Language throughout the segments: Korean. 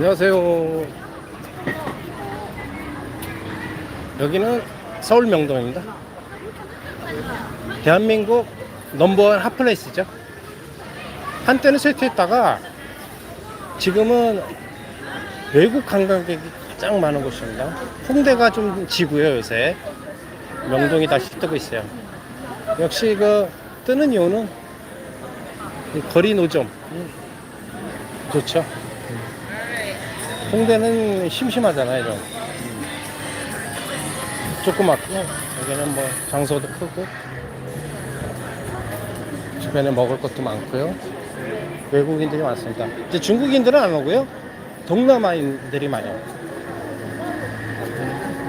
안녕하세요. 여기는 서울 명동입니다. 대한민국 넘버원 핫플레이스죠. 한때는 쇠퇴했다가 지금은 외국 관광객이 가장 많은 곳입니다. 홍대가 좀 지고요 요새. 명동이 다시 뜨고 있어요. 역시 그 뜨는 이유는 이 거리 노점 음, 좋죠. 홍대는 심심하잖아요, 좀. 음. 조그맣고, 여기는 뭐 장소도 크고, 주변에 먹을 것도 많고요. 외국인들이 많습니다. 이제 중국인들은 안 오고요. 동남아인들이 많이 와요.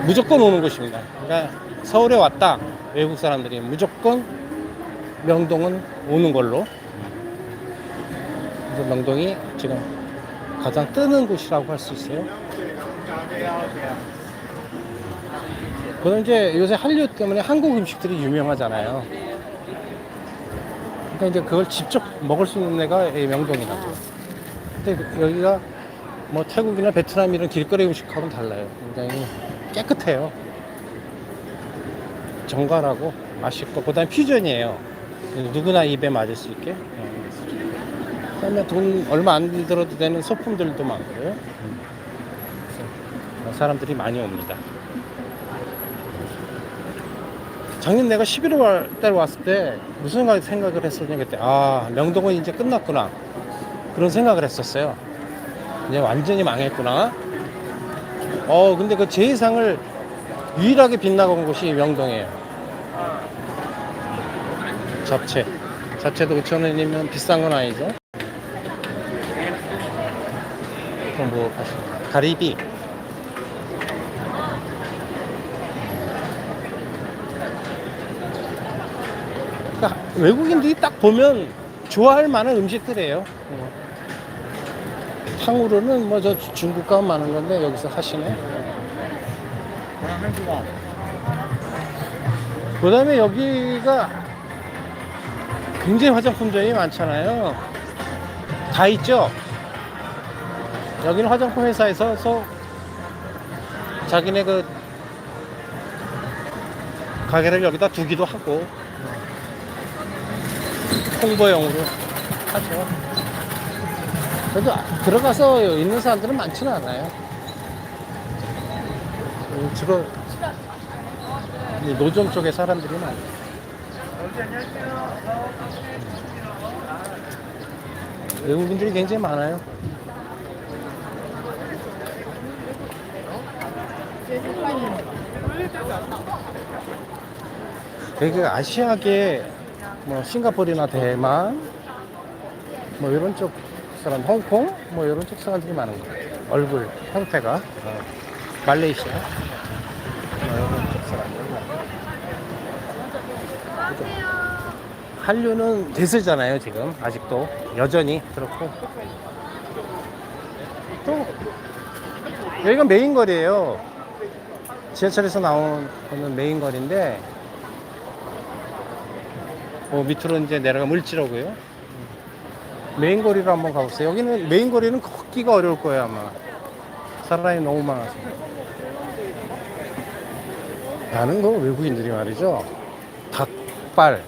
무조건 오는 곳입니다. 그러니까 서울에 왔다. 외국 사람들이 무조건 명동은 오는 걸로. 그래서 명동이 지금 가장 뜨는 곳이라고 할 수 있어요. 그는 이제 요새 한류 때문에 한국 음식들이 유명하잖아요. 그러니까 이제 그걸 직접 먹을 수 있는 데가 이 명동이라고. 근데 여기가 뭐 태국이나 베트남 이런 길거리 음식하고는 달라요. 굉장히 깨끗해요. 정갈하고 맛있고 그 다음 퓨전이에요. 누구나 입에 맞을 수 있게. 그다음에 돈 얼마 안 들어도 되는 소품들도 많고요. 사람들이 많이 옵니다. 작년 내가 11월 달 왔을 때 무슨 생각을 했었냐 그때 아 명동은 이제 끝났구나 그런 생각을 했었어요. 이제 완전히 망했구나. 어 근데 그 제2상을 유일하게 빗나간 곳이 명동이에요. 잡채. 잡채도 5천원이면 비싼 건 아니죠. 그럼 뭐 가리비. 그러니까 외국인들이 딱 보면 좋아할 만한 음식들이에요. 어. 탕후루는 뭐 저 중국 가면 많은 건데 여기서 하시네. 그 다음에 여기가 굉장히 화장품점이 많잖아요. 다 있죠? 여기는 화장품 회사에서 서 자기네 그 가게를 여기다 두기도 하고 홍보용으로 하죠. 그래도 들어가서 있는 사람들은 많지는 않아요. 음, 주로 이 노점 쪽에 사람들이 많아요. 외국인들이 굉장히 많아요. 되게 아시아계 뭐 싱가포르나 대만 뭐 이런 쪽 사람 홍콩 뭐 이런 쪽 사람들이 많은 것 같아요. 얼굴 형태가. 어, 말레이시아. 뭐 이런 쪽 사람들. 한류는 대세잖아요 지금. 아직도. 여전히 그렇고. 또 여기가 메인 거리예요 지하철에서 나온 거는 메인 거리인데 어, 밑으로 이제 내려가 물지로고요. 메인 거리로 한번 가보세요. 여기는 메인 거리는 걷기가 어려울 거예요 아마. 사람이 너무 많아서. 나는 거 외국인들이 말이죠. 닭발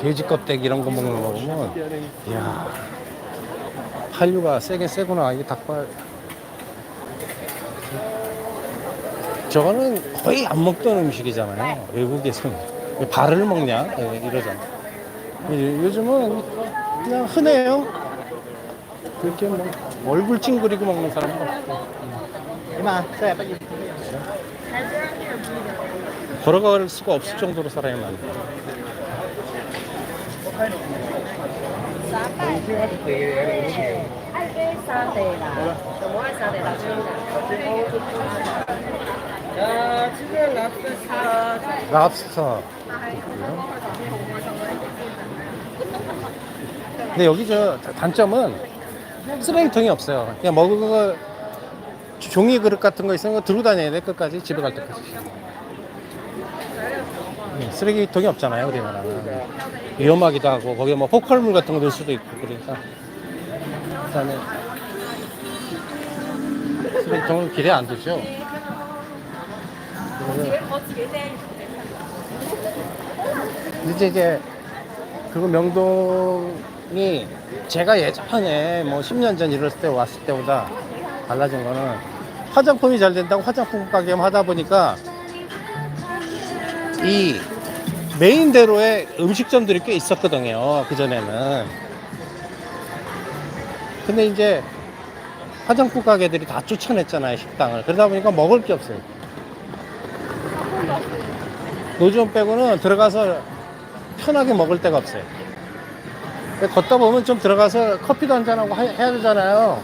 돼지 껍데기 이런 거 먹는 거 보면 이야 한류가 세게 세구나. 이게 닭발 저거는 거의 안 먹던 음식이잖아요 외국에서는. 왜 발을 먹냐? 예, 이러잖아 요즘은 그냥 흔해요. 그렇게 뭐 얼굴 찡그리고 먹는 사람도 없고. 걸어갈 수가 없을 정도로 사람이 많아요 Sa tề là 랍스터. 근데 여기 저 단점은 쓰레기통이 없어요. 그냥 먹은 거 종이 그릇 같은 거 있으면 들고 다녀야 돼 끝까지 집에 갈 때까지. 네, 쓰레기통이 없잖아요 우리나라는 위험하기도 하고 거기에 뭐 포컬물 같은 거 넣을 수도 있고 그러니까 그다음에 쓰레기통을 길에 안 두죠. 이제 이제 그리고 명동이 제가 예전에 뭐 10년 전 이랬을 때 왔을 때보다 달라진 거는 화장품이 잘 된다고 화장품 가게 하다 보니까 이 메인대로에 음식점들이 꽤 있었거든요. 그전에는. 근데 이제 화장품 가게들이 다 쫓아냈잖아요, 식당을. 그러다 보니까 먹을 게 없어요. 노점 빼고는 들어가서 편하게 먹을 데가 없어요. 걷다 보면 좀 들어가서 커피도 한잔하고 하- 해야 되잖아요.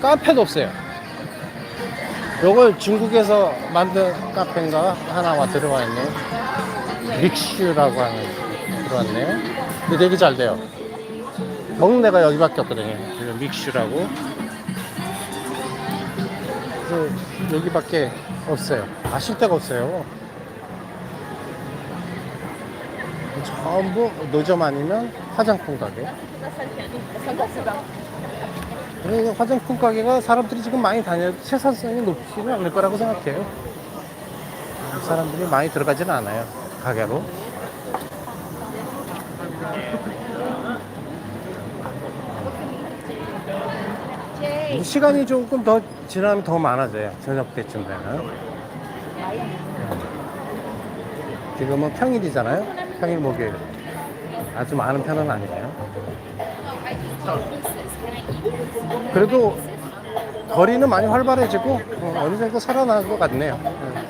카페도 없어요. 요걸 중국에서 만든 카페인가 하나가 들어와 있네요. 믹슈라고 하는 들어왔네요. 근데 되게 잘 돼요. 먹는 데가 여기밖에 없거든요. 믹슈라고. 여기밖에 없어요. 아실 데가 없어요. 전부 노점 아니면 화장품 가게. 그리고 화장품 가게가 사람들이 지금 많이 다녀도 생산성이 높지는 않을 거라고 생각해요. 사람들이 많이 들어가지는 않아요. 가게로. 시간이 조금 더 지나면 더 많아져요. 저녁 때쯤 되면. 지금은 평일이잖아요. 평일 목요일. 아주 많은 편은 아니에요. 그래도 거리는 많이 활발해지고 어, 어느 정도 살아나는 것 같네요. 네.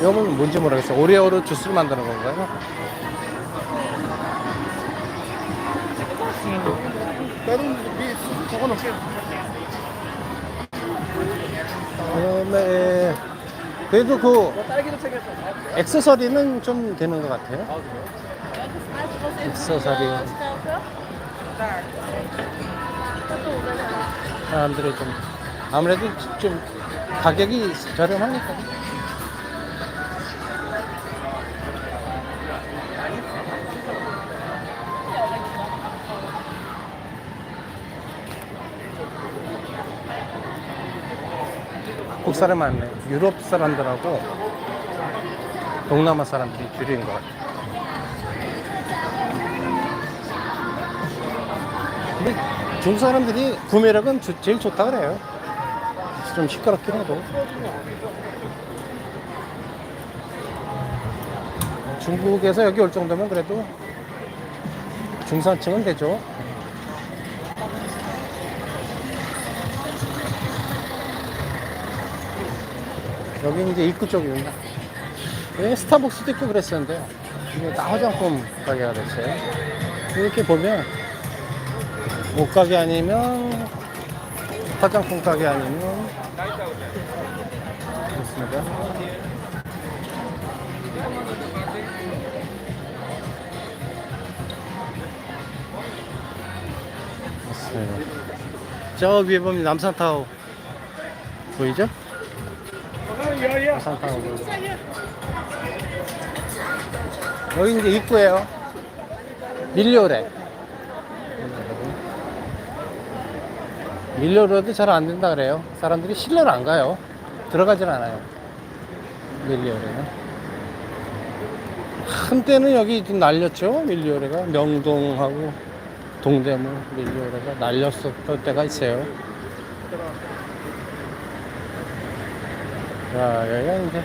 이건 뭔지 모르겠어요. 오레오로 주스를 만드는 건가요? 다른 미 없어요. 그다음에 그래도 그. 액세서리는 좀 되는 것 같아요. 액세서리 사람들이 좀 아무래도 좀 가격이 저렴하니까. 한국 사람 많네. 유럽 사람들하고 동남아 사람들이 줄인 것 같아요. 근데 중국 사람들이 구매력은 주- 제일 좋다 그래요. 좀 시끄럽긴 해도. 중국에서 여기 올 정도면 그래도 중산층은 되죠. 여기 이제 입구 쪽입니다. 예, 스타벅스도 있고 그랬었는데 이게 다 화장품 가게가 됐어요. 이렇게 보면 옷 가게 아니면 화장품 가게 아니면 그렇습니다. 저 위에 보면 남산타워 보이죠? 여기 이제 입구예요. 밀려오래. 밀려오래도 잘 안 된다 그래요. 사람들이 실내로 안 가요. 들어가질 않아요. 밀려오래는. 한때는 여기 좀 날렸죠. 밀려오래가 명동하고 동대문 밀려오래가 날렸었던 때가 있어요. 자, 여기가 이제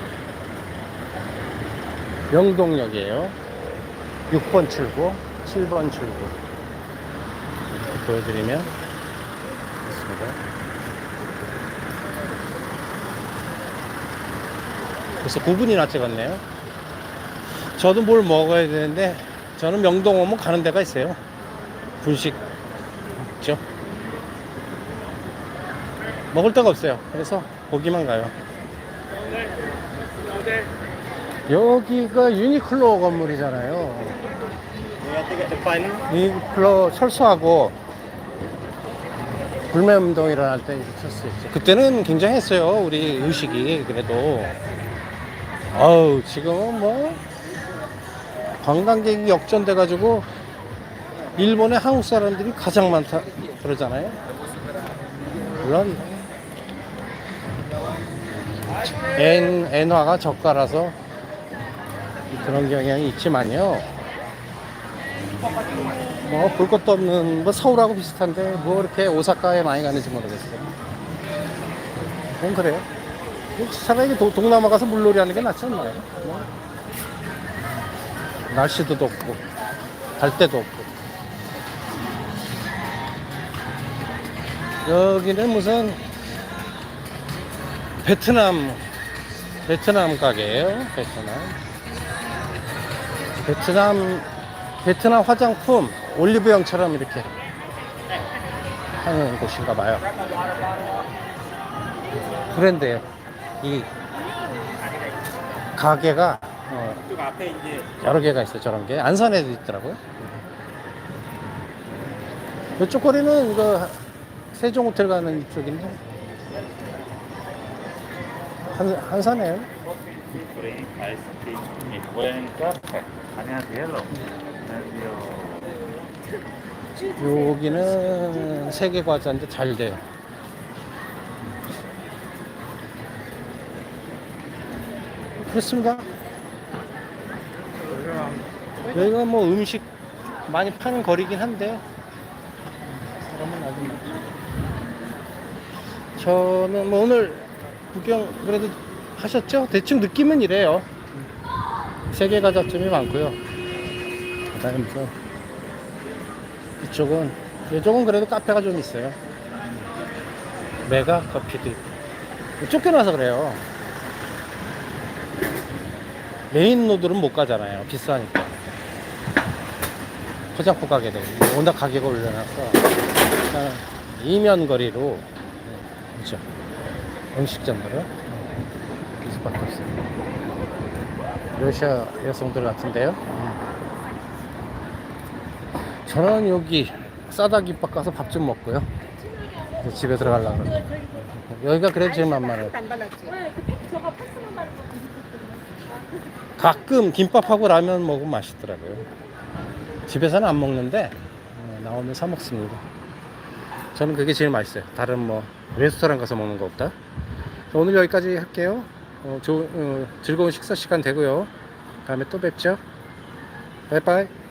명동역이에요. 6번 출구, 7번 출구. 이렇게 보여드리면 있습니다. 그래서 9분이나 찍었네요. 저도 뭘 먹어야 되는데 저는 명동 오면 가는 데가 있어요. 분식 있죠. 먹을 데가 없어요. 그래서 거기만 가요. 여기가 유니클로 건물이잖아요. 유니클로 철수하고 불매운동 일어날 때 철수했죠. 그때는 굉장했어요. 우리 의식이 그래도 아우 지금은 뭐 관광객이 역전돼 가지고 일본에 한국 사람들이 가장 많다 그러잖아요. 물론 엔 엔화가 저가라서 그런 경향이 있지만요. 뭐 볼 것도 없는 뭐 서울하고 비슷한데 뭐 이렇게 오사카에 많이 가는지 모르겠어요. 그건 그래요. 차라리 도- 동남아 가서 물놀이 하는 게 낫지 않나요? 뭐. 날씨도 덥고 갈 데도 없고 여기는 무슨 베트남 베트남 가게예요 베트남. 베트남 베트남 화장품 올리브영처럼 이렇게 하는 곳인가 봐요. 브랜드예요 이 가게가 어, 여러 개가 있어요 저런 게. 안산에도 있더라고요. 이쪽 거리는 이거 세종 호텔 가는 이쪽인데 한, 한산에요 브레인 아이스크림, 브레인 카페. 안녕하세요. 여기는 세계 과자인데 잘 돼요 그렇습니다 여기가 뭐 음식 많이 파는 거리긴 한데 사람은 많죠 저는 뭐 오늘 구경 그래도 하셨죠? 대충 느낌은 이래요. 세계 과자점이 많고요. 그다음에 이쪽은 이쪽은 그래도 카페가 좀 있어요. 메가 커피도 있고. 쫓겨나서 그래요. 메인 노드는 못 가잖아요. 비싸니까. 포장포 가게들 워낙 가격을 그냥 이면 거리로. 네, 그렇죠 음식점들은 이 수밖에 없어요 러시아 여성들 같은데요 음. 저는 여기 싸다 김밥 가서 밥 좀 먹고요 집에 들어가려고 그래요 여기가 그래도 제일 만만해요 가끔 김밥하고 라면 먹으면 맛있더라고요. 집에서는 안 먹는데 어, 나오면 사 먹습니다. 저는 그게 제일 맛있어요. 다른 뭐 레스토랑 가서 먹는 거 없다. 오늘 여기까지 할게요. 어, 좋은, 어, 즐거운 식사 시간 되고요. 다음에 또 뵙죠. 바이바이.